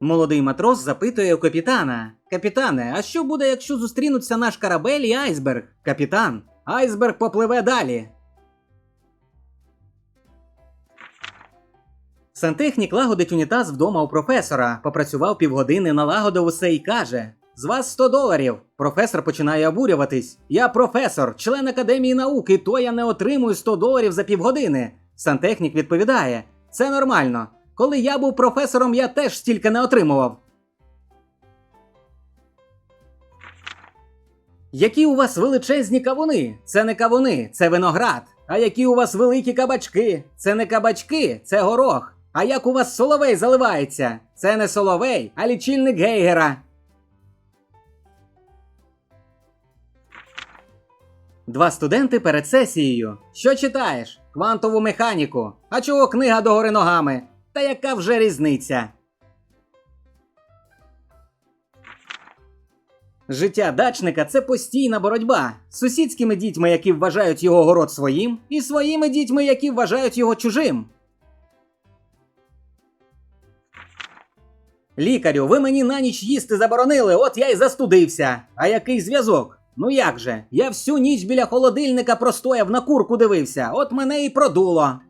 Молодий матрос запитує у капітана: Капітане, а що буде, якщо зустрінуться наш корабель і айсберг? Капітан, айсберг попливе далі. Сантехнік лагодить унітаз вдома у професора. Попрацював півгодини, налагодив усе і каже: З вас 100 доларів. Професор починає обурюватись. Я професор, член академії науки, то я не отримую 100 доларів за півгодини. Сантехнік відповідає: Це нормально. Коли я був професором, я теж стільки не отримував. Які у вас величезні кавуни? Це не кавуни, це виноград. А які у вас великі кабачки? Це не кабачки, це горох. А як у вас соловей заливається? Це не соловей, а лічильник Гейгера. Два студенти перед сесією. Що читаєш? Квантову механіку. А чого книга догори ногами? Та яка вже різниця? Життя дачника це постійна боротьба з сусідськими дітьми, які вважають його город своїм, і своїми дітьми, які вважають його чужим. Лікарю, ви мені на ніч їсти заборонили, от я й застудився. А який зв'язок? Ну як же? Я всю ніч біля холодильника простояв на курку дивився, от мене і продуло.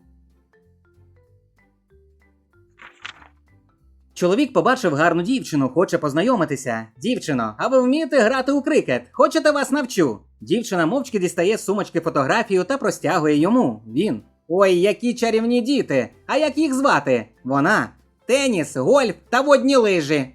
Чоловік побачив гарну дівчину, хоче познайомитися. Дівчино, а ви вмієте грати у крикет? Хочете вас навчу? Дівчина мовчки дістає з сумочки фотографію та простягує йому. Він. Ой, які чарівні діти! А як їх звати? Вона. Теніс, гольф та водні лижі.